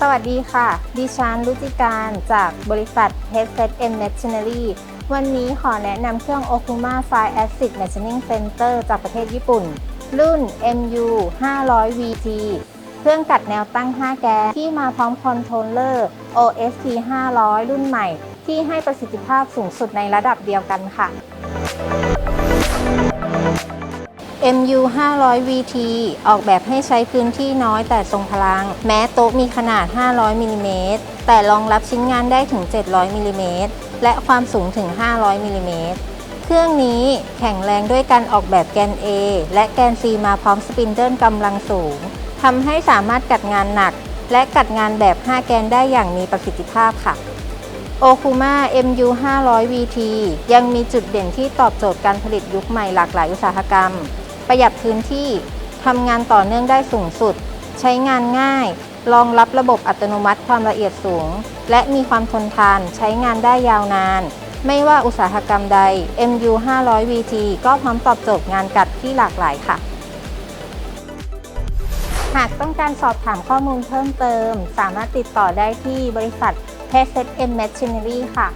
สวัสดีค่ะ ดิฉันรุจิการจากบริษัท h e a d s e t M Machinery วันนี้ขอแนะนำเครื่อง Okuma Fire Acid Machining Center จากประเทศญี่ปุ่น รุ่น MU 500 VT เครื่องกัดแนวตั้ง 5 แกนที่มาพร้อมคอนโทรลเลอร์ OST 500 รุ่นใหม่ ที่ให้ประสิทธิภาพสูงสุดในระดับเดียวกันค่ะ MU 500 VT ออกแบบให้ใช้พื้นที่น้อยแต่ทรงพลัง แม้โต๊ะมีขนาด 500มิลลิเมตรแต่รองรับชิ้นงานได้ถึง 700มิลลิเมตรและความสูงถึง 500มิลลิเมตรเครื่องนี้แข็งแรงด้วยการออกแบบแกน A และแกน C มาพร้อมสปินเดิลกำลังสูงทำให้สามารถกัดงานหนัก และกัดงานแบบ 5 แกนได้อย่างมีประสิทธิภาพค่ะโอคูมา MU 500 VT ยังมีจุดเด่นที่ตอบโจทย์การผลิตยุคใหม่หลากหลายอุตสาหกรรม ประหยัดพื้นที่ทำงานต่อเนื่องได้สูงสุด ใช้งานง่าย รองรับระบบอัตโนมัติความละเอียดสูง และมีความทนทานใช้งานได้ยาวนาน ไม่ว่าอุตสาหกรรมใด MU 500 VT ก็พร้อมตอบโจทย์งานกัดที่หลากหลายค่ะหากต้องการสอบถามข้อมูลเพิ่มเติม สามารถติดต่อได้ที่บริษัท p e s e t M Machinery ค่ะ